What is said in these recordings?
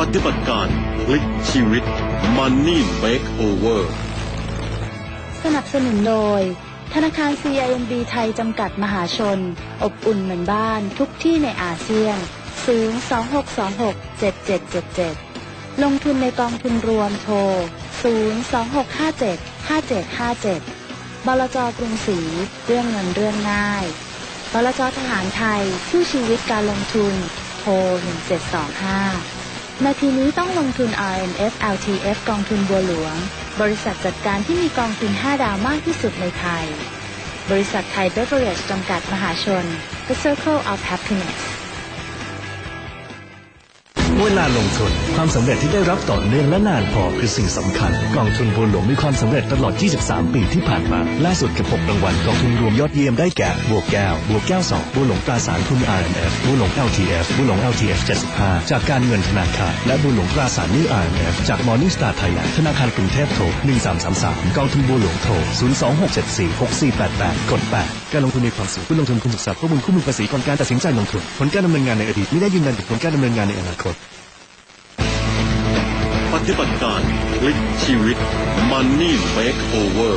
ปฏิบัติการพลิกชีวิต Money Makeover สนับสนุนโดย ธนาคาร CIMB ไทยจำกัดมหาชน อบอุ่นเหมือนบ้านทุกที่ในอาเซียน026267777 ลงทุนในกองทุนรวมโทร 026575757 บลจกรุงศรีเรื่องเงินเรื่องง่ายบลจทหารไทยคู่ชีวิตการลงทุนโทร1725 นาทีนี้ต้องลงทุน RMF LTF กองทุนบัวหลวง บริษัทจัดการที่มีกองทุน 5 ดาวมากที่สุดในไทย บริษัทไทยเบเวอร์เรจจำกัดมหาชน The Circle of Happiness เวลาลงทุน ความสำเร็จที่ได้รับต่อเนื่องและนานพอคือสิ่งสำคัญ กองทุนบัวหลวงมีความสำเร็จตลอด 23 ปีที่ผ่านมา ล่าสุดกับ 6 รางวัลกองทุนรวมยอดเยี่ยมได้แก่ บัวแก้ว บัวแก้ว 2 บัวหลวงตราสารทุน RMF บัวหลวง LTF บัวหลวง LTF 75 จากการเงินธนาคาร และบัวหลวงตราสารนี้ RMF จาก Morning Star Thailand ธนาคารกรุงเทพโทร 1333 กองทุนบัวหลวงโทร 026746488 กด 8 การลงทุนมีความเสี่ยงผู้ลงทุนควรศึกษาข้อมูลคู่มือภาษีก่อนการตัดสินใจลงทุน ผลการดำเนินงานในอดีตไม่ได้ยืนยันถึงผลการดำเนินงานในอนาคต ฏิบัติการพลิกชีวิต Money Makeover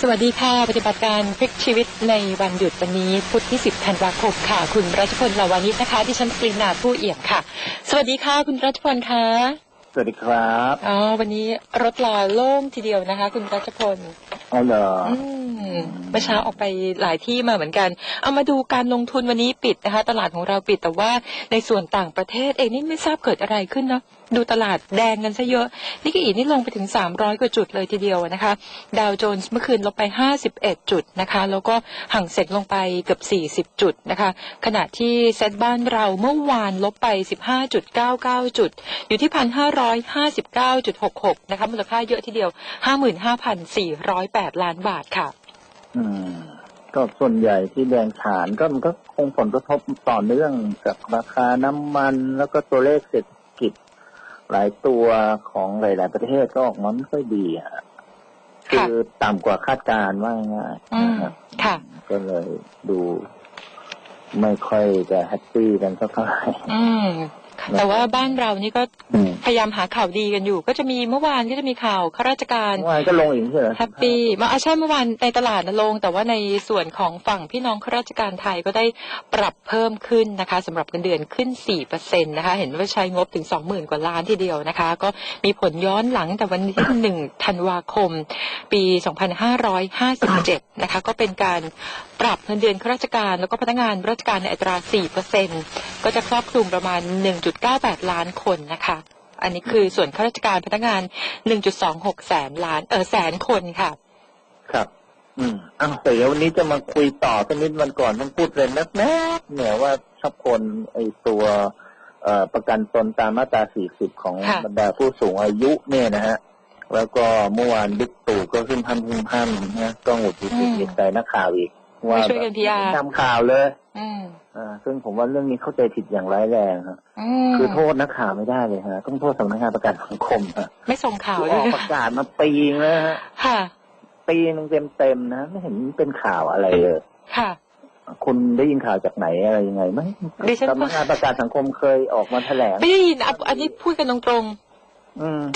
สวัสดีค่ะปฏิบัติการพลิกชีวิตในวันหยุดวันนี้พุธที่ 10ธันวาคมค่ะ คุณรัชพลลาวานิชนะคะที่ฉันปรินาผู้เอี่ยมค่ะ สวัสดีค่ะ คุณรัชพลคะสวัสดีครับอ๋อวันนี้รถลาโล่งทีเดียวนะคะ คุณรัชพลเอาเหรออืมเมื่อเช้าออกไปหลายที่มาเหมือนกัน เอามาดูการลงทุนวันนี้ปิดนะคะ ตลาดของเราปิดแต่ว่าในส่วนต่างประเทศเองนี่ไม่ทราบเกิดอะไรขึ้นเนาะ ดูตลาดแดงกันซะเยอะนี่ก็อีกนี่ลงไปถึง 300 กว่าจุดเลยทีเดียวนะคะ ดาวโจนส์เมื่อคืนลงไป 51 จุดนะคะ แล้วก็ห่างเซ็งลงไปเกือบ 40 จุดนะคะ ขณะที่เซ็ตบ้านเราเมื่อวานลบไป 15.99 จุด อยู่ที่ 1,559.66 นะคะมูลค่าเยอะทีเดียว 55,408 ล้านบาทค่ะ อืมก็ส่วนใหญ่ที่แดงฉานก็มันก็คงผลกระทบต่อเนื่องจากราคาน้ำมันแล้วก็ตัวเลขเศรษฐ หลายตัวของหลาย ๆ ประเทศก็ออกมาไม่ค่อยดีอะคือต่ำกว่าคาดการณ์ว่าง่ายๆอืมนะครับค่ะ ก็เลยดูไม่ค่อยจะแฮปปี้กันสักเท่าไหร่อืม แต่ว่าบ้านเรานี่ก็อืมพยายามหาข่าวดีกันอยู่ ก็จะมีเมื่อวานก็จะมีข่าวข้าราชการเมื่อวานก็ลงอีกใช่เหรอแฮปปี้มาอาใช่เมื่อวานในตลาดนะลง แต่ว่าในส่วนของฝั่งพี่น้องข้าราชการไทยก็ได้ปรับเพิ่มขึ้นนะคะสำหรับเงินเดือนขึ้น4%นะคะ เห็นว่าใช้งบถึง 20,000 กว่าล้านทีเดียวนะคะ ก็มีผลย้อนหลังแต่วันที่1ธันวาคม ปี 2557 นะคะ ก็เป็นการ ปรับเงินเดือนข้าราชการ แล้วก็พนักงานราชการในอัตรา 4%ก็จะครอบคลุมประมาณ 1.98 ล้านคนนะคะ อันนี้คือส่วนข้าราชการพนักงาน 1.26 แสนล้านเออแสนคนค่ะ ครับ อืมอ้าวแต่เดี๋ยววันนี้จะมาคุยต่อสักนิดวันก่อนต้องพูดเลยนักแน่เนี่ยว่าชอบคนไอตัวเอ่อประกันตนตามมาตรา 40 ของค่ะบรรดาผู้สูงอายุเนี่ยนะฮะ แล้วก็เมื่อวานบิ๊กตู่ก็ขึ้นพันขึ้นพันนะก็หงุดหงิดอืมเสียใจนักข่าวอีก ว่าไม่ช่วยกัน PR ทำข่าวเลยอืมอ่า ซึ่งผมว่าเรื่องนี้เข้าใจผิดอย่างร้ายแรงฮะอืมคือโทษนักข่าวไม่ได้เลยฮะต้องโทษสำนักงานประกันสังคมฮะไม่ส่งข่าวคือเลอยอกประกาศมาปีนึงแล้วฮะค่ะปีหนึงเต็มๆนะไม่เห็นเป็นข่าวอะไรเลยค่ะ คุณได้ยินข่าวจากไหนอะไรยังไงไหมดิฉันสำนักงานประกันสังคมเคยออกมาแถลงไม่ได้ยินอะอันนี้พูดกันตรงอืมๆ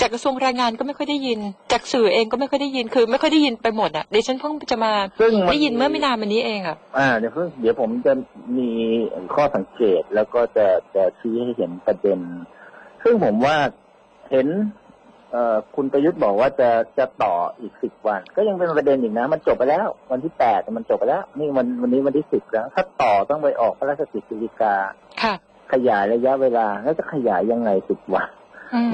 จากกระทรวงแรงงานก็ไม่ค่อยได้ยิน จากสื่อเองก็ไม่ค่อยได้ยินคือ ไม่ค่อยได้ยินไปหมดอะดิฉันเพิ่งจะมาซึ่งมันได้ยินเมื่อไม่นานมานี้เองอะอ่าเดี๋ยวเพิ่งเดี๋ยวผมจะมีข้อสังเกตแล้วก็จะจะชี้ให้เห็นประเด็น ซึ่งผมว่าเห็นเอ่อคุณประยุทธ์บอกว่าจะจะต่ออีกสิบวัน ก็ยังเป็นประเด็นอีกนะ มันจบไปแล้ว วันที่แปดมันจบไปแล้ว นี่วันวันนี้วันที่สิบแล้ว ถ้าต่อต้องไปออกพระราชกฤษฎีกาค่ะ ขยายระยะเวลาแล้วจะขยายยังไงสิบวันอืม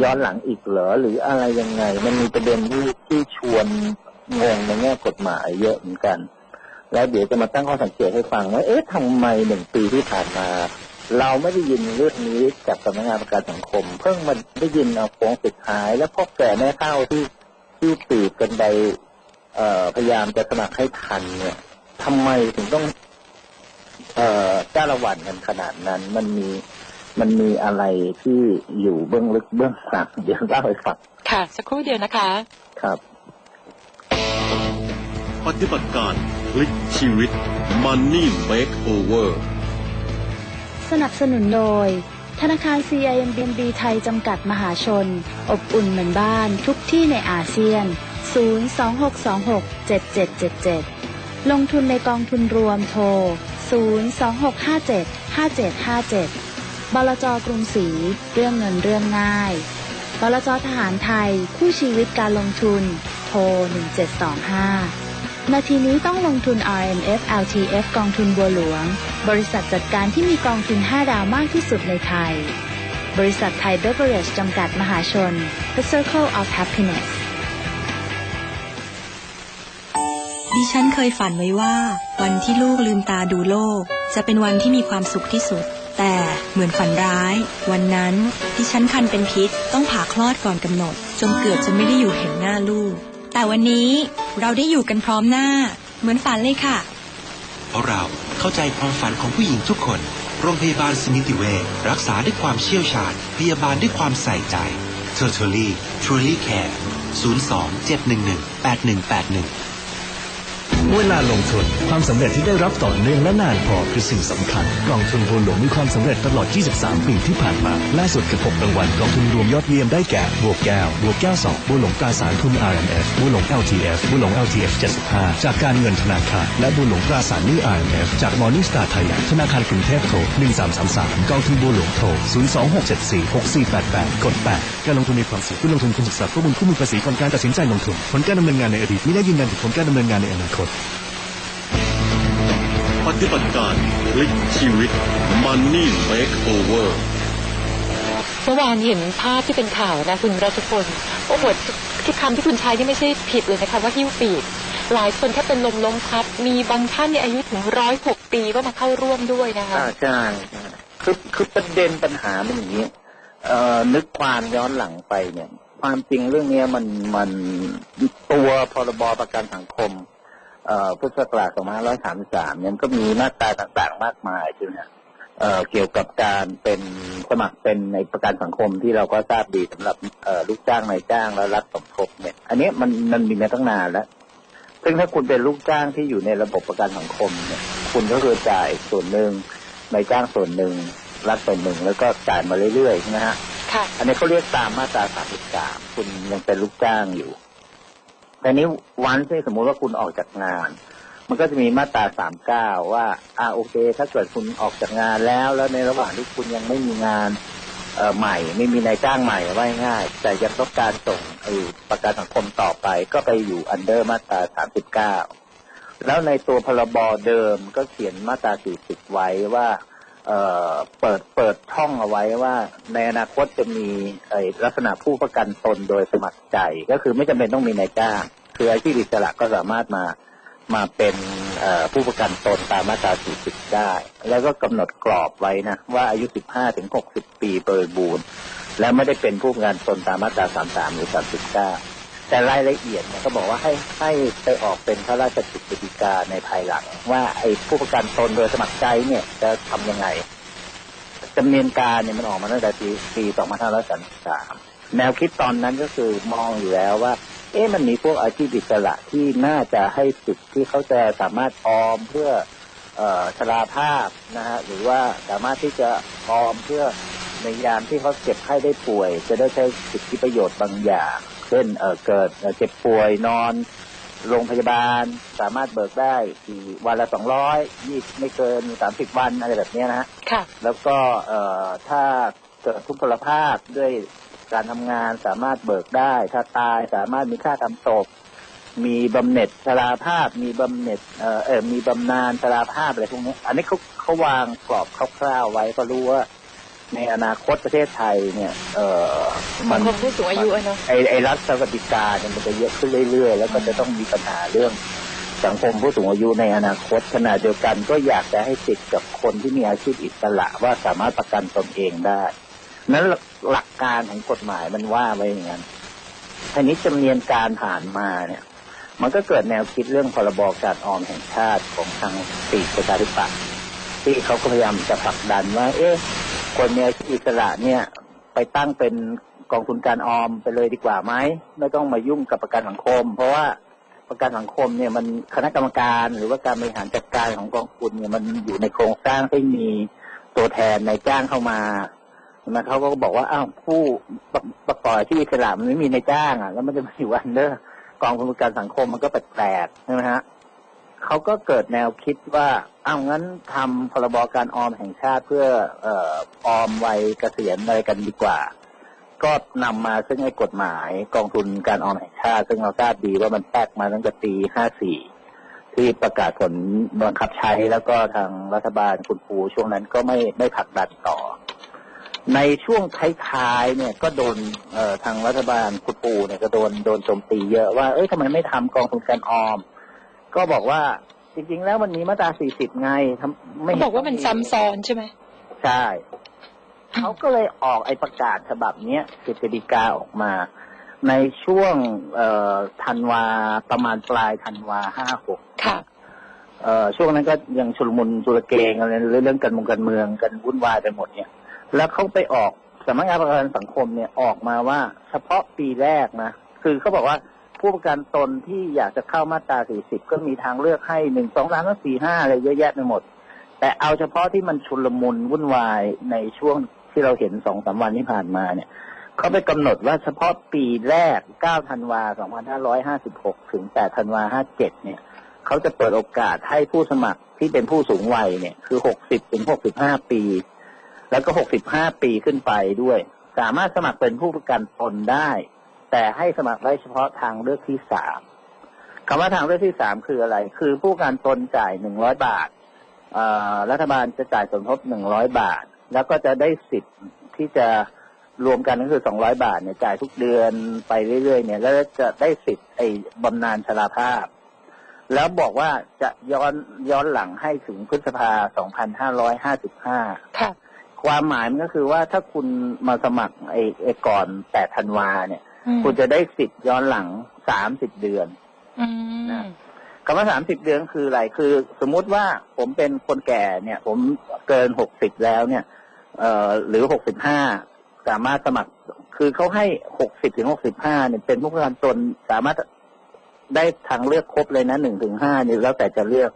ย้อนหลังอีกเหรอหรืออะไรยังไง มันมีประเด็นที่ที่ชวนงงในแง่กฎหมายเยอะเหมือนกัน แล้วเดี๋ยวจะมาตั้งข้อสังเกตให้ฟังว่าเอ๊ะทำไมหนึ่งปีที่ผ่านมา เราไม่ได้ยินเรื่องนี้จากสำนักงานประกันสังคม เพิ่งมาได้ยินเอาโค้งสุดท้าย แล้วพ่อแก่แม่เฒ่าที่ที่ตีบกันไปเอ่อพยายามจะสมัครให้ทันเนี่ยทำไมถึงต้อง เอ่อจ้าละวันกันขนาดนั้น มันมี มันมีอะไรที่อยู่เบื้องลึกเบื้องหลังเดี๋ยวเล่าให้ฟังค่ะ สักครู่เดียวนะคะ ครับ ปฏิบัติการพลิกชีวิต Money Makeover สนับสนุนโดย ธนาคาร CIMB ไทยจำกัดมหาชน อบอุ่นเหมือนบ้านทุกที่ในอาเซียน 026267777 ลงทุนในกองทุนรวมโทร 026575757 บลจกรุงศรีเรื่องเงินเรื่องง่ายบลจทหารไทย คู่ชีวิตการลงทุน โทร 1725 นาทีนี้ต้องลงทุน RMF LTF กองทุนบัวหลวง บริษัทจัดการที่มีกองทุน 5 ดาวมากที่สุดในไทย บริษัทไทยเบเวอร์เรจจำกัดมหาชน The Circle of Happiness ดิฉันเคยฝันไว้ว่า วันที่ลูกลืมตาดูโลก จะเป็นวันที่มีความสุขที่สุด แต่เหมือนฝันร้าย วันนั้นดิฉันคันเป็นพิษต้องผ่าคลอดก่อนกำหนด จนเกือบจะไม่ได้อยู่เห็นหน้าลูก แต่วันนี้เราได้อยู่กันพร้อมหน้า เหมือนฝันเลยค่ะ เพราะเราเข้าใจความฝันของผู้หญิงทุกคน โรงพยาบาลสมิติเวชรักษาด้วยความเชี่ยวชาญ พยาบาลด้วยความใส่ใจ t o t a l y Truly Care 02 711 8181 เวลาลงทุน ความสำเร็จที่ได้รับต่อเนื่องและนานพอคือสิ่งสำคัญ กองทุนบัวหลวงมีความสำเร็จตลอด 23 ปีที่ผ่านมาล่าสุดกับ6รางวัลกองทุนรวมยอดเยี่ยมได้แก่บวกแก้วบวกแก้ว 2บัวหลวงตราสารทุน RMF บัวหลวง LTF บัวหลวง LTF 75 จากการเงินธนาคาร และบัวหลวงตราสารหนี้ RMF จาก Morning Star Thailand ธนาคารกรุงเทพโทร1333กองทุนบัวหลวงโทร026746488กด8 การลงทุนมีความเสี่ยงผู้ลงทุนควรศึกษาข้อมูลคู่มือภาษีก่อนการตัดสินใจลงทุน ผลการดำเนินงานในอดีตไม่ได้ยืนยันถึงผลการดำเนินงานในอนาคตปฏิบัติการพลิกชีวิต Money Makeover เมื่อวานเห็นภาพที่เป็นข่าวนะคุณรัชพลโอ้โหที่คำที่คุณใช้นี่ไม่ใช่ผิดเลยนะคะว่าหิ้วปีกหลายคนแค่เป็นลมล้มพับ มีบางท่านเนี่ยอายุถึงร้อยหกปีก็มาเข้าร่วมด้วยนะคะอ่าใช่ใช่คือคือประเด็นปัญหาเป็นอย่างนี้ เอ่อนึกความย้อนหลังไปเนี่ย ความจริงเรื่องเนี้ยมันมันตัวพรบประกันสังคมเอ่อพุทธศักราช2533เนี่ยก็มีมาตราต่างๆ มากมายใช่ไหมฮะเอ่อเกี่ยวกับการเป็นสมัครเป็นในประกันสังคมที่เราก็ทราบดีสำหรับเอ่อลูกจ้างนายจ้างและรัฐสมทบเนี่ย อันนี้มันมันมีมาตั้งนานแล้วซึ่งถ้าคุณเป็นลูกจ้างที่อยู่ในระบบประกันสังคมเนี่ย คุณก็คือจ่ายส่วนหนึ่งนายจ้างส่วนหนึ่ง รัฐส่วนหนึ่งแล้วก็จ่ายมาเรื่อยๆใช่ไหมฮะค่ะอันนี้เขาเรียกตามมาตรา33คุณยังเป็นลูกจ้างอยู่แต่นี้วันที่สมมุติว่าคุณออกจากงาน มันก็จะมีมาตรา39ว่าอ่าโอเค ถ้าเกิดคุณออกจากงานแล้วแล้วในระหว่างที่คุณยังไม่มีงานเอ่อใหม่ ไม่มีนายจ้างใหม่ว่าง่ายๆแต่ยังต้องการส่งไอ้ประกันสังคมต่อไป ก็ไปอยู่อันเดอร์มาตรา39แล้วในตัวพรบเดิมก็เขียนมาตรา40ไว้ว่า เอ่อเปิดเปิดช่องเอาไว้ว่าในอนาคตจะมีลักษณะผู้ประกันตนโดยสมัครใจ ก็คือไม่จำเป็นต้องมีนายจ้างคืออาชีพอิสระก็สามารถมามาเป็นผู้ประกันตนตามมาตรา 40 ได้ แล้วก็กำหนดกรอบไว้นะ ว่าอายุ 15 ถึง 60 ปีบริบูรณ์และไม่ได้เป็นผู้ประกันตนตามมาตรา 33 หรือ 39 แต่รายละเอียดเนี่ยก็บอกว่าให้ให้ไปออกเป็นพระราชกฤษฎีกาในภายหลัง ว่าไอ้ผู้ประกันตนโดยสมัครใจเนี่ยจะทำยังไงจำเนียนการเนี่ยมันออกมาตั้งแต่ปีปี2533แนวคิดตอนนั้นก็คือมองอยู่แล้วว่า เอ๊ะมันมีพวกอาชีพอิสระที่น่าจะให้สิทธิ์ที่เขาจะสามารถออมเพื่อเอ่อชราภาพนะฮะหรือว่าสามารถที่จะออมเพื่อในยามที่เขาเจ็บไข้ได้ป่วย จะได้ใช้สิทธิประโยชน์บางอย่าง ช่นเอ่อเกิดเอ่อเจ็บป่วยนอน โรงพยาบาลสามารถเบิกได้กี่วันละสองร้อยยี่ไม่เกินสามสิบวันอะไรแบบเนี้ยนะฮะค่ะแล้วก็เอ่อถ้าเกิดทุพพลภาพด้วยการทำงานสามารถเบิกได้ ถ้าตายสามารถมีค่าทำศพมีบำเหน็จชราภาพ มีบำเหน็จเอ่อเออมีบำนาญชราภาพอะไรพวกนี้ อันนี้เขาเขาวางกรอบคร่าวๆไว้ก็รู้ว่า ในอนาคตประเทศไทยเนี่ยเอ่อสังคมผู้สูงอายุอะเนาะไอไอรัฐสวัสดิการเนี่ยมันจะเยอะขึ้นเรื่อยๆ แล้วก็จะต้องมีปัญหาเรื่องสังคมผู้สูงอายุในอนาคตขณะเดียวกันก็อยากจะให้สิทธิ์กับคนที่มีอาชีพอิสระว่าสามารถประกันตนเองได้ นั้นหลักการของกฎหมายมันว่าไว้อย่างนั้นทีนี้จำเนียนการผ่านมาเนี่ย มันก็เกิดแนวคิดเรื่องพรบการออมแห่งชาติของทางปีกประชาธิปัตย์ที่เขาก็พยายามจะผลักดันว่า เอ๊ะ คนมีอาชีพอิสระเนี่ยไปตั้งเป็นกองทุนการออมไปเลยดีกว่าไหมไม่ต้องมายุ่งกับประกันสังคม เพราะว่าประกันสังคมเนี่ยมันคณะกรรมการหรือว่าการบริหารจัดการของกองทุนเนี่ยมันอยู่ในโครงสร้างที่มีตัวแทนในายจ้างเข้ามาใช่ไหมเขาก็บอกว่าอ้าวผู้ประกอบอาชีพอิสระมันไม่มีในายจ้างอะแล้วมันจะมาอยู่อันเดอร์กองทุนประกันสังคมมันก็แปลกๆใช่ไหมฮะ เขาก็เกิดแนวคิดว่าอ้าวงั้นทำพรบการออมแห่งชาติเพื่อเอ่อออมวัยเกษียณอะไรกันดีกว่า ก็นำมาซึ่งไอ้กฎหมายกองทุนการออมแห่งชาติ ซึ่งเราทราบดีว่ามันแทรกมาตั้งแต่ปี54ที่ประกาศผลบังคับใช้แล้วก็ทางรัฐบาลคุณปูช่วงนั้นก็ไม่ไม่ผลักดันต่อ ในช่วงท้ายๆเนี่ยก็โดนทางรัฐบาลคุณปูเนี่ยก็โดนโดนโจมตีเยอะว่าเอ้ยทำไมไม่ทำกองทุนการออม ก็บอกว่าจริงๆ แล้วมันมีมาตรา 40 ไงทำไม่เขาบอกว่ามันซ้ำซ้อนใช่ไหมใช่เขาก็เลยออกไอ้ประกาศฉบับเนี้ยกฤษฎีกาออกมา ในช่วงเอ่อธันวาประมาณปลายธันวาห้าหกค่ะเอ่อช่วงนั้นก็ยังชุลมุนชุลเกงอะไรเรื่องการเมืองการเมืองกันวุ่นวายไปหมดเนี่ย แล้วเขาไปออกสำนักงานประกันสังคมเนี่ยออกมาว่า เฉพาะปีแรกนะคือเขาบอกว่า ผู้ประกันตนที่อยากจะเข้ามาตรา 40 ก็มีทางเลือกให้หนึ่งสองสามสี่ห้าอะไรเยอะแยะไปหมด แต่เอาเฉพาะที่มันชุลมุนวุ่นวายในช่วงที่เราเห็นสองสามวันที่ผ่านมาเนี่ยเขาไปกำหนดว่าเฉพาะปีแรก 9 ธันวา 2556 ถึง 8 ธันวา 57 เนี่ย เขาจะเปิดโอกาสให้ผู้สมัครที่เป็นผู้สูงวัยเนี่ย คือ 60 ถึง 65 ปี แล้วก็ 65 ปีขึ้นไปด้วย สามารถสมัครเป็นผู้ประกันตนได้ แต่ให้สมัครได้เฉพาะทางเลือกที่สามคำว่าทางเลือกที่สามคืออะไร คือผู้ประกันตนจ่าย100บาทเอ่อรัฐบาลจะจ่ายสมทบ100บาท แล้วก็จะได้สิทธิ์ที่จะรวมกันก็คือ200บาทเนี่ยจ่ายทุกเดือนไปเรื่อยๆเนี่ย แล้วจะได้สิทธิ์ไอ้บำนาญชราภาพ แล้วบอกว่าจะย้อนย้อนหลังให้ถึงพฤษภา2555ค่ะความหมายมันก็คือว่าถ้าคุณมาสมัครไอ้ไอ้ก่อน8ธันวาเนี่ยอืม คุณจะได้สิทธิ์ย้อนหลัง30เดือนอืมนะคำว่าสามสิบเดือนคืออะไร คือ สมมุติว่าผมเป็นคนแก่เนี่ย ผมเกินหกสิบแล้วเนี่ยเอ่อหรือหกสิบห้าสามารถสมัคร คือเขาให้หกสิบถึงหกสิบห้าเนี่ยเป็นผู้ประกันตนสามารถได้ทางเลือกครบเลยนะหนึ่งถึงห้านี่แล้วแต่จะเลือก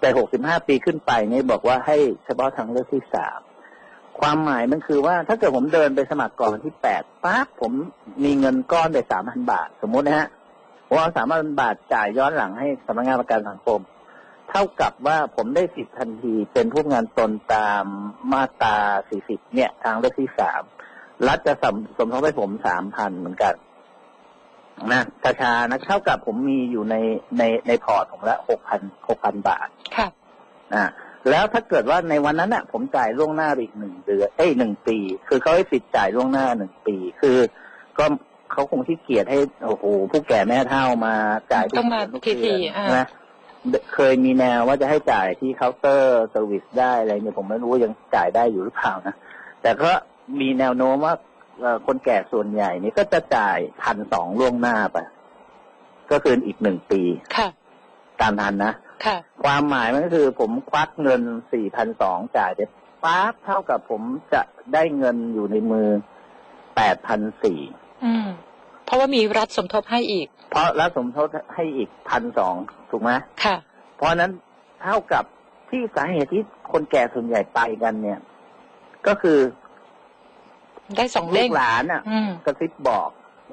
แต่หกสิบห้าปีขึ้นไปนี่บอกว่าให้เฉพาะทางเลือกที่สาม ความหมายมันคือว่าถ้าเกิดผมเดินไปสมัครก่อนวันที่แปดปั๊บผมมีเงินก้อนไปสามพันบาท สมมุตินะฮะผมเอาสามพันบาทจ่ายย้อนหลังให้สำนักงานประกันสังคม เท่ากับว่าผมได้สิทธิ์ทันทีเป็นผู้งานตนตามมาตรา40เนี่ย ทางเลือกที่สามรัฐจะสมสมทบให้ผมสามพันเหมือนกันนะกระชานะเท่ากับผมมีอยู่ในในในพอร์ตผมละหกพันหกพันบาทค่ะอ่า แล้วถ้าเกิดว่าในวันนั้นน่ะ ผมจ่ายล่วงหน้าไปอีกหนึ่งเดือนเอ้ยหนึ่งปี คือเขาให้สิทธิ์จ่ายล่วงหน้าหนึ่งปี คือ ก็เขาคงที่เกียดให้โอ้โหผู้แก่แม่เฒ่ามาจ่ายทุกต้องมาเดืนทุกเดือนทีๆอ่านะเคยมีแนวว่าจะให้จ่ายที่เคาน์เตอร์เซอร์วิสได้อะไรเนี่ยผมไม่รู้ว่ายังจ่ายได้อยู่หรือเปล่านะแต่ก็มีแนวโน้มว่าเอ่อคนแก่ส่วนใหญ่นี่ก็จะจ่ายพันสองล่วงหน้าไปก็คืออีกหนึ่งปี ค่ะ ตามทันนะ ค่ะความหมายมันก็คือผมควักเงินสี่พันสองจ่ายไปปั๊บเท่ากับผมจะได้เงินอยู่ในมือแปดพันสี่อืมเพราะว่ามีรัฐสมทบให้อีก เพราะแล้วสมทบให้อีกพันสองถูกไหมค่ะ เพราะฉะนั้นเท่ากับที่สาเหตุที่คนแก่ส่วนใหญ่ไปกันเนี่ย ก็คือ ได้สองลูเด้งกหลานอะอืมกระซิบบอก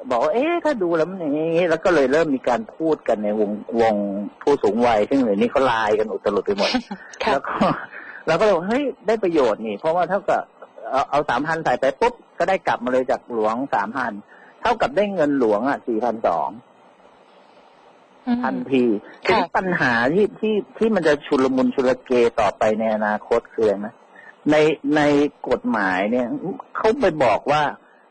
บอกว่าเอ๊ะถ้าดูแล้วมันอย่างนี้แล้วก็เลยเริ่มมีการพูดกันในวงวงผู้สูงวัยซึ่งเดี๋ยวนี้เขาไลายกันอุตลุดไปหมดค่ะแล้วก็เราก็เลยบอกเฮ้ยได้ประโยชน์นี่ เพราะว่าเท่ากับเอาเอาสามพันใส่ไปปุ๊บก็ได้กลับมาเลยจากหลวงสามพันเท่ากับได้เงินหลวงอะสี่พันสองอืมทันทีทีค่ะนี้ปัญหาที่ที่ที่มันจะชุลมุนชุลเกต่อไปในอนาคตคืออะไรไหมในในกฎหมายเนี่ยเขาไปบอกว่า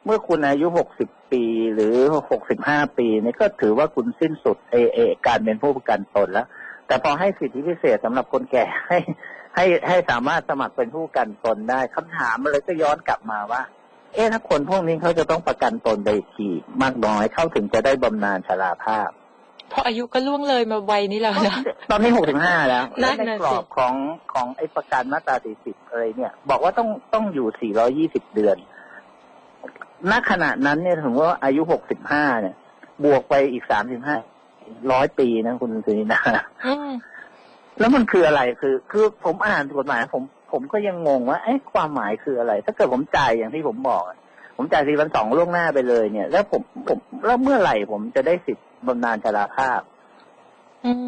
เมื่อคุณอายุหกสิบ ปีหรือหกสิบห้าปีเนี่ยก็ถือว่าคุณสิ้นสุดเอเอการเป็นผู้ประกันตนแล้ว แต่พอให้สิทธิพิเศษสำหรับคนแก่ให้ให้ให้สามารถสมัครเป็นผู้ประกันตนได้คำถามมันเลยก็ย้อนกลับมาว่า เอ๊ะถ้าคนพวกนี้เขาจะต้องประกันตนไปอีกทีมากน้อยเข้าถึงจะได้บำนาญชราภาพเพราะอายุก็ล่วงเลยมาวัยนี้แล้วนะตอนนี้หกสิบห้าแล้วนั่และนในน่ะกรอบสิของของไอ้ประกันมาตราสี่สิบอะไรเนี่ย บอกว่าต้องต้องอยู่สี่ร้อยี่สิบเดือน ณขณะนั้นเนี่ยถึงว่าอายุหกสิบห้าเนี่ย บวกไปอีกสามสิบห้าร้อยปีนะคุณสุนินาอืมแล้วมันคืออะไรคือ คือผมอ่านกฎหมายผมผมก็ยังงงว่าเอ๊ะความหมายคืออะไร ถ้าเกิดผมจ่ายอย่างที่ผมบอกอะผมจ่ายสี่พันสองล่วงหน้าไปเลยเนี่ย แล้วผมผมแล้วเมื่อไหร่ผมจะได้สิทธิ์บำนาญชราภาพ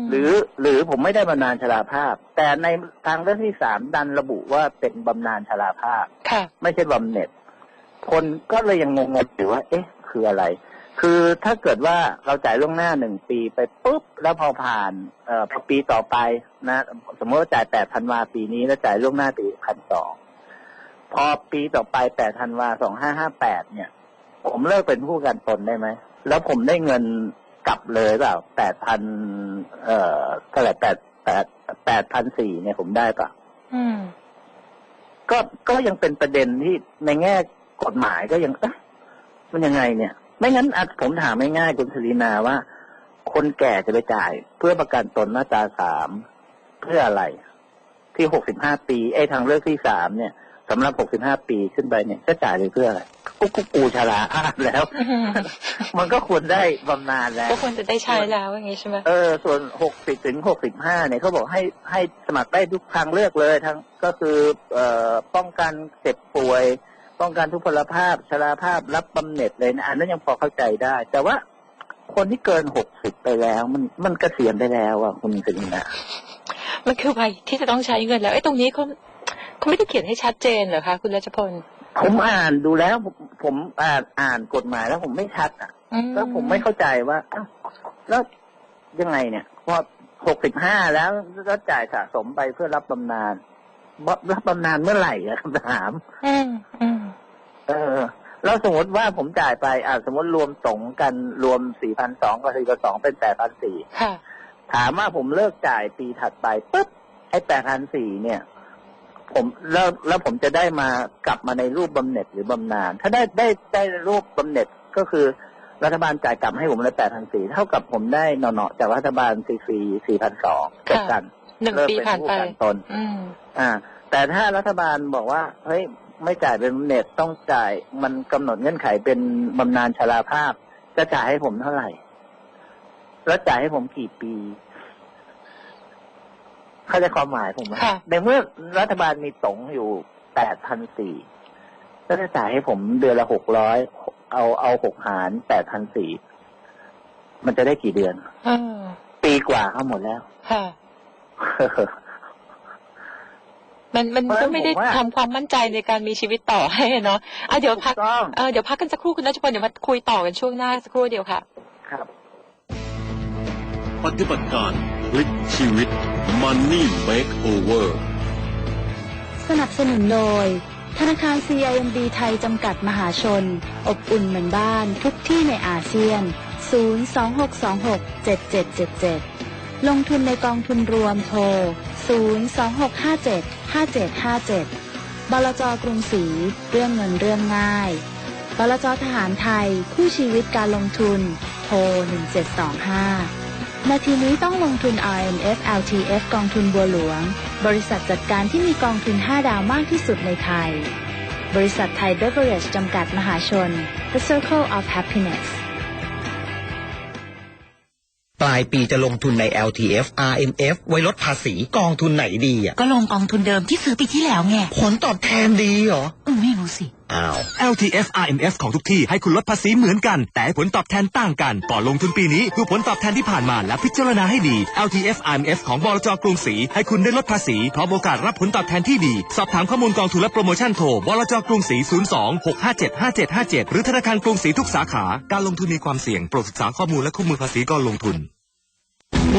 มหรือหรือผมไม่ได้บำนาญชราภาพ แต่ในทางเรื่องที่สามดันระบุว่าเป็นบำนาญชราภาพค่ะไม่ใช่บำเหน็จ คนก็เลยยังงงๆอยู่ว่า เอ๊ะ คืออะไร คือถ้าเกิดว่าเราจ่ายล่วงหน้าหนึ่งปีไปปุ๊บ แล้วพอผ่านเอ่อพอปีต่อไปนะ สมมติว่าจ่ายแปดธันวาปีนี้แล้วจ่ายล่วงหน้าปีพันสองพอปีต่อไปแปดธันวาสองห้าห้าแปดเนี่ย ผมเลิกเป็นผู้ประกันตนได้ไหม แล้วผมได้เงินกลับเลยเปล่าแปดพันเอ่อเท่าไหร่แปดแปดแปดพันสี่เนี่ยผมได้เปล่าอืมก็ก็ยังเป็นประเด็นที่ในแง่ กฎหมายก็ยังเอ๊ะมันยังไงเนี่ย ไม่งั้นอะผมถามง่ายๆคุณสรีนาว่า คนแก่จะไปจ่าย เพื่อประกันตนมาตราสามเพื่ออะไร ที่หกสิบห้าปีไอ้ทางเลือกที่สามเนี่ยสำหรับหกสิบห้าปีขึ้นไปเนี่ยจะจ่ายไปเพื่ออะไรกูกูกูชราภาพแล้วอืมมันก็ควรได้บำนาญแล้ว ก็ควรจะได้ใช้แล้วอย่างนี้ใช่ไหมเออ ส่วนหกสิบถึงหกสิบห้าเนี่ยเขาบอกให้ให้สมัครได้ทุกทางเลือกเลยทั้งก็คือเอ่อป้องกันเจ็บป่วย ป้องกันทุพพลภาพชราภาพรับบำเหน็จเลยนะอันนั้นยังพอเข้าใจได้ แต่ว่าคนที่เกินหกสิบไปแล้ว มันมันเกษียณไปแล้วอะคุณสิงห์นะมันคือวัยที่จะต้องใช้เงินแล้วไอ้ตรงนี้เขาเขาไม่ได้เขียนให้ชัดเจนเหรอคะคุณรัชพลผมอ่านดูแล้วผมผมอ่านอ่านกฎหมายแล้วผมไม่ชัดอะอืแล้วผมไม่เข้าใจว่าอ้าวแล้วยังไงเนี่ยพอหกสิบห้าแล้วก็จ่ายสะสมไปเพื่อรับบำนาญบรับบำนาญเมื่อไหร่อะคำถามอืมอืม เออ แล้วสมมติว่าผมจ่ายไป อ่าสมมติรวมสงกันรวมสี่พันสองกับสี่พันสองเป็นแปดพันสี่ค่ะถามว่าผมเลิกจ่ายปีถัดไปปุ๊บไอ้แปดพันสี่เนี่ย ผมแล้วแล้วผมจะได้มากลับมาในรูปบำเหน็จหรือบำนาญถ้าได้ได้ได้รูปบำเหน็จก็คือรัฐบาลจ่ายกลับให้ผมเลยแปดพันสี่เท่ากับผมได้หน่อๆจากรัฐบาลฟรีๆสี่พันสองเกิดกันหนึ่งเลิกปีเป็นผ่านผู้ไปประกันตนอืมอ่า แต่ถ้ารัฐบาลบอกว่า เฮ้ย ไม่จ่ายเป็นบำเหน็จต้องจ่ายมันกำหนดเงื่อนไขเป็นบำนาญชราภาพ จะจ่ายให้ผมเท่าไหร่ แล้วจ่ายให้ผมกี่ปี เข้าใจความหมายผมไหมค่ะในเมื่อรัฐบาลมีตงอยู่แปดพันสี่ก็จะจ่ายให้ผมเดือนละหกร้อยเอาเอาหกหารแปดพันสี่มันจะได้กี่เดือนเออปีกว่าเขาหมดแล้วค่ะ มันมันเพราะฉะนั้ก็นไม่ได้ผมว่าทำความมั่นใจในการมีชีวิตต่อให้เนาะอะเดี๋ยวพักถูกต้องเออเดี๋ยวพักกันสักครู่คุณรัชพลเดี๋ยวมาคุยต่อกันช่วงหน้าสักครู่เดียวค่ะ ครับ ปฏิบัติการพลิกชีวิต Money Makeover สนับสนุนโดย ธนาคาร CIMB ไทยจำกัดมหาชน อบอุ่นเหมือนบ้านทุกที่ในอาเซียน 026267777 ลงทุนในกองทุนรวมโทร 026575757 บลจกรุงศรีเรื่องเงินเรื่องง่าย บลจทหารไทย คู่ชีวิตการลงทุน โทร 1725 นาทีนี้ต้องลงทุน RMF LTF กองทุนบัวหลวง บริษัทจัดการที่มีกองทุน 5 ดาวมากที่สุดในไทย บริษัทไทยเบเวอเรจจำกัดมหาชน The Circle of Happiness ปลายปีจะลงทุนใน LTF RMF ไว้ลดภาษีกองทุนไหนดีอะก็ลงกองทุนเดิมที่ซื้อปีที่แล้วไงผลตอบแทนดีเหรอ อืมไม่รู้สิ อ้าว LTF RMF ของทุกที่ให้คุณลดภาษีเหมือนกัน แต่ผลตอบแทนต่างกันก่อนลงทุนปีนี้ดูผลตอบแทนที่ผ่านมาและพิจารณาให้ดี LTF RMF ของบลจกรุงศรีให้คุณได้ลดภาษีพร้อมโอกาสรับผลตอบแทนที่ดี สอบถามข้อมูลกองทุนและโปรโมชั่นโทรบลจกรุงศรี 02 657 5757 หรือธนาคารกรุงศรีทุกสาขา การลงทุนมีความเสี่ยงโปรดศึกษาข้อมูลและคู่มือภาษีก่อนลงทุน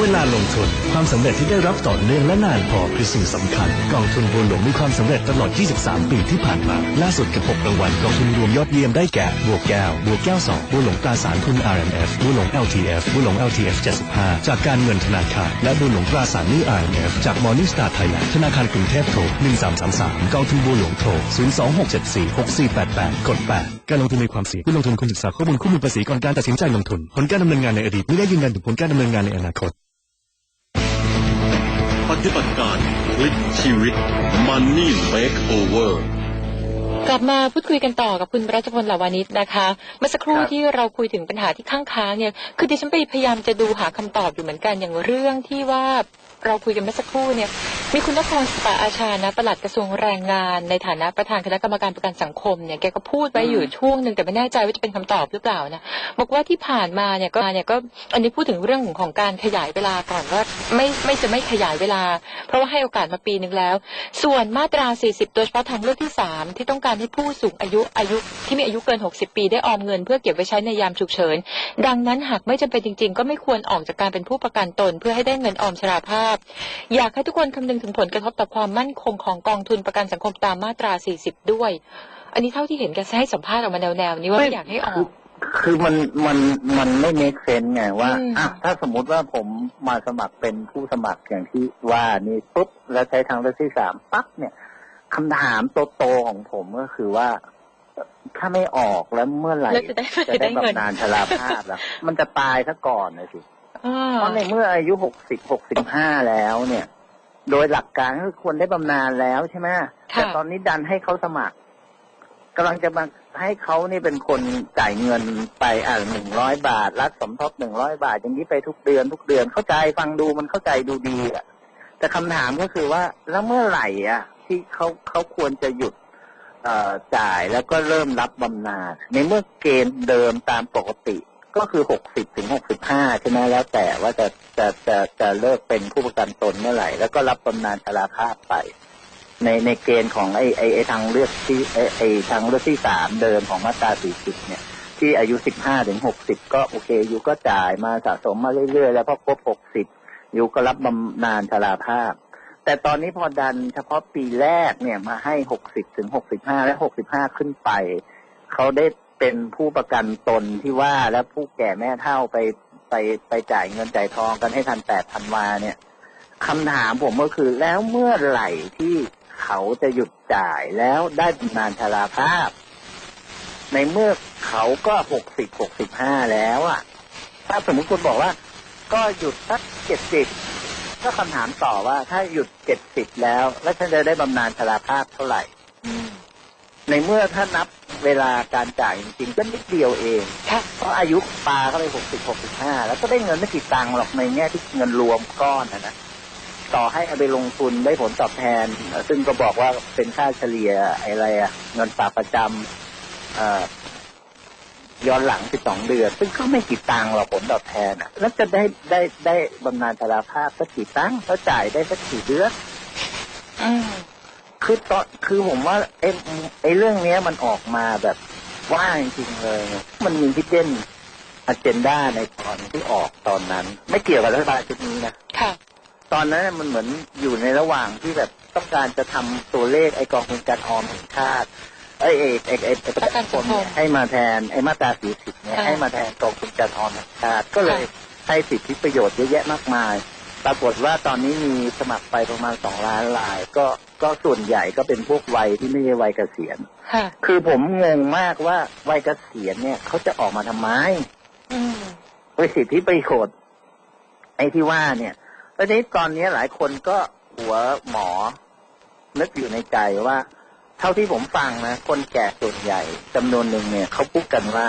เวลาลงทุนความสำเร็จที่ได้รับต่อเนื่องและนานพอคือสิ่งสำคัญ กองทุนบัวหลวงมีความสำเร็จตลอด 23 ปีที่ผ่านมา ล่าสุดกับ 6 รางวัลกองทุนรวมยอดเยี่ยมได้แก่ บัวแก้ว บัวแก้ว 2 บัวหลวงตราสารทุน RMF บัวหลวง LTF บัวหลวง LTF 75 จากการเงินธนาคาร และบัวหลวงตราสารนี้ RMF จาก Morning Star Thailand ธนาคารกรุงเทพโทร 1333 กองทุนบัวหลวงโทร 026746488 กด 8 การลงทุนมีความเสี่ยงผู้ลงทุนควรศึกษาข้อมูลคู่มือภาษีก่อนการตัดสินใจลงทุน ผลการดำเนินงานในอดีตไม่ได้ยืนยันถึงผลการดำเนินงานในอนาคต ฏิบัติการพลิกชีวิต Money Makeover กลับมาพูดคุยกันต่อกับคุณรัชพลลาวานิชนะคะ เมื่อสักครู่ครับที่เราคุยถึงปัญหาที่ข้างค้างเนี่ย คือดิฉันไปพยายามจะดูหาคำตอบอยู่เหมือนกันอย่างเรื่องที่ว่า เราคุยกันเมื่อสักครู่เนี่ย มีคุณนครสปาอาชานะประหลัดกระทรวงแรงงาน ในฐานะประธานคณะกรรมการประกันสังคมเนี่ยแกก็พูดไว้อยู่ช่วงหนึ่งแต่ไม่แน่ใจว่าจะเป็นคำตอบหรือเปล่านะบอกว่าที่ผ่านมาเนี่ยก็เนี่ยก็อันนี้พูดถึงเรื่องของการขยายเวลาก่อนว่าไม่ไม่จะไม่ขยายเวลา เพราะว่าให้โอกาสมาปีหนึ่งแล้ว ส่วนมาตรา 40 โดยเฉพาะทางเลือกที่ 3 ที่ต้องการให้ผู้สูงอายุอายุที่มีอายุเกิน 60 ปีได้ออมเงิน เพื่อเก็บไว้ใช้ในยามฉุกเฉินดังนั้นหากไม่จำเป็นจริง ๆ ก็ไม่ควรออกจากการเป็นผู้ประกันตน เพื่อให้ได้เงินออมชราภาพอยากให้ทุกคนคำนึงถึงผลกระทบต่อความมั่นคงของกองทุนประกันสังคมตามมาตรา 40 ด้วย อันนี้เท่าที่เห็นแกให้สัมภาษณ์ออกมาแนวๆนี้ว่าไม่อยากให้ออก คือมันมันมันไม่ make sense ไงว่าอืมอะถ้าสมมุติว่าผมมาสมัครเป็นผู้สมัครอย่างที่ว่านี่ปุ๊บแล้วใช้ทางเลือกที่สามปั๊บเนี่ยคำถามโตๆของผมก็คือว่าถ้าไม่ออกแล้วเมื่อไหร่แล้วจะได้จะจะได้ได้เงินบำนาญชราภาพล่ะมันจะตายซะก่อนเลยสิอ่า เพราะในเมื่ออายุหกสิบหกสิบห้าแล้วเนี่ย โดยหลักการก็คือควรได้บำนาญแล้วใช่ไหมแต่ตอนนี้ดันให้เขาสมัครกำลังจะมาให้เขานี่เป็นคนจ่ายเงินไปอ่าหนึ่งร้อยบาท รัฐสมทบหนึ่งร้อยบาท อย่างนี้ไปทุกเดือนทุกเดือนเข้าใจฟังดูมันเข้าใจดูดีอะแต่คำถามก็คือว่าแล้วเมื่อไหร่อะ ที่เขาเขาควรจะหยุดเอ่อจ่ายแล้วก็เริ่มรับบำนาญในเมื่อเกณฑ์เดิมตามปกติ ก็คือหกสิบถึงหกสิบห้าใช่ไหมแล้วแต่ว่าจะจะจะจะเลิกเป็นผู้ประกันตนเมื่อไหร่ แล้วก็รับบำนาญชราภาพไป ในในเกณฑ์ของไอ้ไอ้ไอทางเลือกที่ไอ้ไอ้ทางเลือกที่สามเดิมของมาตราสี่สิบเนี่ย ที่อายุสิบห้าถึงหกสิบก็โอเคอยู่ก็จ่ายมาสะสมมาเรื่อยๆ แล้วพอครบหกสิบอยู่ก็รับบำนาญชราภาพ แต่ตอนนี้พอดันเฉพาะปีแรกเนี่ยมาให้หกสิบถึงหกสิบห้าและหกสิบห้าขึ้นไปเขาได้ เป็นผู้ประกันตนที่ว่าและผู้แก่แม่เท่าไปไปไปจ่ายเงินจ่ายทองกันให้ทันแปดธันวาเนี่ยคำถามผมก็คือแล้วเมื่อไหร่ที่เขาจะหยุดจ่ายแล้วได้บำนาญชราภาพ ในเมื่อเขาก็หกสิบหกสิบห้าแล้วอะ ถ้าสมมติคุณบอกว่า ก็หยุดสักเจ็ดสิบก็คำถามต่อว่า ถ้าหยุดเจ็ดสิบแล้ว แล้วฉันจะได้บำนาญชราภาพเท่าไหร่ ในเมื่อถ้านับเวลาการจ่ายจริงๆก็นิดเดียวเองค่เพราะอายุปลาก็ไปหกสิบหกสิบห้าแล้วก็ได้เงินไม่กี่ตังค์หรอกในแง่ที่เงินรวมก้อนนะนะต่อให้เอาไปลงทุนได้ผลตอบแทน ซึ่งก็บอกว่าเป็นค่าเฉลี่ยอะไรอะเงินฝากประจำย้อนหลังสิบสองเดือน ซึ่งก็ไม่กี่ตังค์หรอกผลตอบแทนแล้วจะได้ได้ได้บำนาญชราภาพสักกี่ตังค์เขาจ่ายได้สักกี่เดือนอื คือตอนคือผมว่าไอ้ไอ้เรื่องเนี้ยมันออกมาแบบว่าจริงๆเลย มันมีที่เด่นอเจนดาในตอนที่ออกตอนนั้น ไม่เกี่ยวกับรัฐบาลชุดนี้นะค่ะ ตอนนั้นมันเหมือนอยู่ในระหว่างที่แบบต้องการจะทำตัวเลขไอ้กองทุนการออมแห่งชาติไอ้ไอ้ไอ้ไอ้ไอ้ประกันสังคมเนี่ยให้มาแทนไอ้มาตราสีสิบเนี่ยอ่าให้มาแทนกองทุนการออมแห่งชาติก็เลยให้สิทธิประโยชน์เยอะแยะมากมาย ปรากฏว่าตอนนี้มีสมัครไปประมาณสองล้านรายก็ ก็ส่วนใหญ่ก็เป็นพวกวัยที่ไม่ใช่วัยเกษียณค่ะคือผมงงมากว่าวัยเกษียณเนี่ยเขาจะออกมาทำไมอืมโดยสิทธิประโยชน์ไอ้ที่ว่าเนี่ยตอนนี้ตอนนี้หลายคนก็หัวหมอ นึกอยู่ในใจว่า เท่าที่ผมฟังนะ คนแก่ส่วนใหญ่จำนวนหนึ่งเนี่ยเขาพูดกันว่า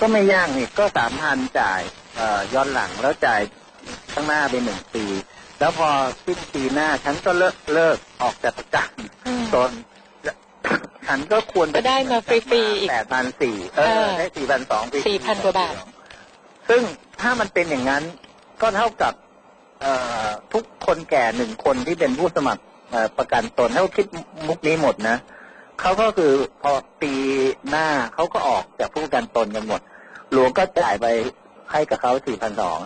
ก็ไม่ยากนี่ก็สามพันจ่ายเอ่อย้อนหลังแล้วจ่ายข้างหน้าไปหนึ่งปี แล้วพอสิ้นปีหน้าฉันก็เลิกเลิกออกจากประกันอืมตนฉันก็ควรก็ได้มาฟรีๆอีกแปดพันสี่เอเอออได้สี่พันสองปี4,000กว่าบาท ซึ่งถ้ามันเป็นอย่างนั้นก็เท่ากับเอ่อทุกคนแก่หนึ่งคนที่เป็นผู้สมัครเอ่อประกันตนถ้าเขาคิดมุกนี้หมดนะเขาก็คือพอปีหน้าเขาก็ออกจากผู้ประกันตนกันหมด หลวงก็จ่ายไปให้กับเขาสี่พันสอง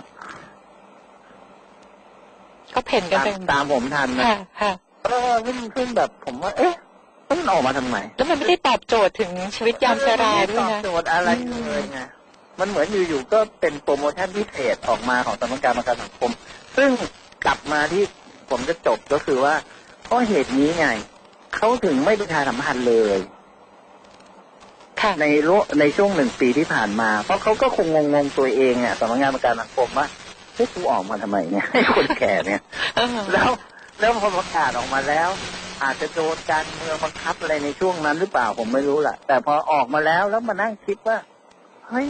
ก็เพ่นกันตามไปตามผมทันนะค่ะค่ะเออซึ่งซึ่งแบบผมว่า เอ๊ะมันออกมาทำไมแล้วมันไม่ได้ตอบโจทย์ถึงชีวิตยามชราด้วยตอบนะโจทย์อะไรเลยไงมันเหมือนอยู่ๆก็เป็นโปรโมชั่นพิเศษออกมาของสำนักงานประกันสังคม ซึ่งกลับมาที่ผมจะจบก็คือว่าเพราะเหตุนี้ไงเขาถึงไม่ประชาสัมพันธ์เลยค่ะในโลในช่วงหนึ่งปีที่ผ่านมา เพราะเขาก็คงงงๆตัวเองอะสำนักงานประกันสังคมว่าเฮ้ยกูออกมาทำไมเนี่ยให้คนแก่เนี่ยเออแล้วแล้วพอประกาศออกมาแล้ว อาจจะโดนการเมืองบังคับอะไรในช่วงนั้นหรือเปล่าผมไม่รู้ล่ะ แต่พอออกมาแล้วแล้วมานั่งคิดว่าเฮ้ย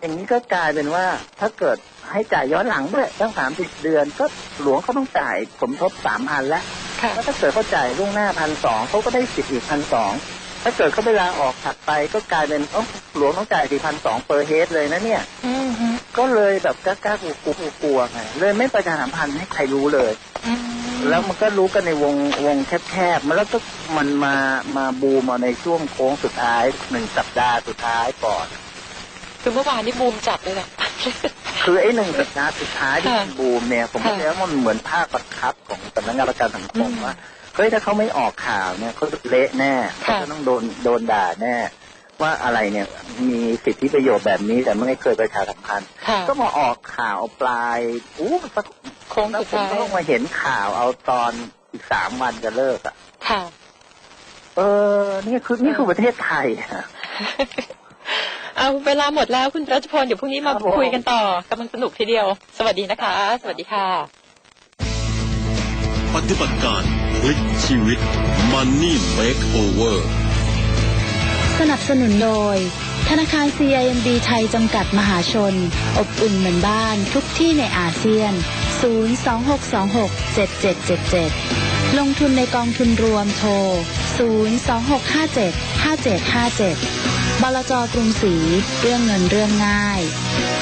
อย่างนี้ก็กลายเป็นว่า ถ้าเกิดให้จ่ายย้อนหลังด้วยตั้งสามสิบเดือน ก็หลวงเขาต้องจ่ายสมทบสามพันแล้วค่ะแล้วถ้าเกิดเขาจ่ายล่วงหน้าพันสองเขาก็ได้สิทธิ์อีกพันสองถ้าเกิดเขาเวลาออกถัดไปก็กลายเป็นเอ้าหลวงต้องจ่ายสี่พันสองเปอร์เฮดเลยนะเนี่ยอืมฮึ ก็เลยแบบกล้าๆกลัวๆกลัวๆไงเลยไม่ประชาสัมพันธ์ให้ใครรู้เลยอืมแล้วมันก็รู้กันในวงวงแคบๆมันแล้วก็มันมามาบูมมาในช่วงโค้งสุดท้ายหนึ่งสัปดาห์สุดท้ายก่อนคือเมื่อวานนี่บูมจัดเลยแหละคือไอ้หนึ่งสัปดาห์สุดท้ายที่ค่ะมันบูมเนี่ย ผมค่ะคิดว่ามันเหมือนภาคบังคับของสำนักงานประกันสังคมอืมว่าเฮ้ยถ้าเขาไม่ออกข่าวเนี่ยเขาจะเละแน่เขาค่ะจะต้องโดนโดนด่าแน่ ว่าอะไรเนี่ยมีสิทธิประโยชน์แบบนี้แต่ไม่เคยประชาสัมพันธ์ค่ะก็มาออกข่าวปลายอู้สักโค้งแล้วสุดผมท้ายก็ต้องมาเห็นข่าวเอาตอนอีกสามวันจะเลิกอะค่ะ เออนี่คือนี่คือประเทศไทยอะเอาเวลาหมดแล้วคุณรัชพลเดี๋ยวพรุ่งนี้มาครับผมคุยกันต่อกำลังสนุกทีเดียว สวัสดีนะคะ สวัสดีค่ะ ปฏิบัติการพลิกชีวิต Money Makeover สนับสนุนโดย ธนาคาร CIMB ไทยจำกัดมหาชน อบอุ่นเหมือนบ้านทุกที่ในอาเซียน 026267777 ลงทุนในกองทุนรวมโทร 026575757 บลจกรุงศรีเรื่องเงินเรื่องง่าย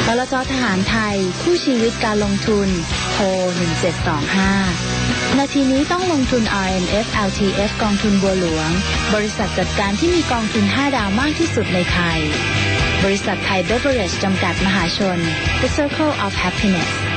บลจทหารไทยคู่ชีวิตการลงทุน โทร 1725 นาทีนี้ต้องลงทุน RMF LTF กองทุนบัวหลวง บริษัทจัดการที่มีกองทุน 5 ดาวมากที่สุดในไทย บริษัทไทยเบเวอร์เรจจำกัดมหาชน The Circle of Happiness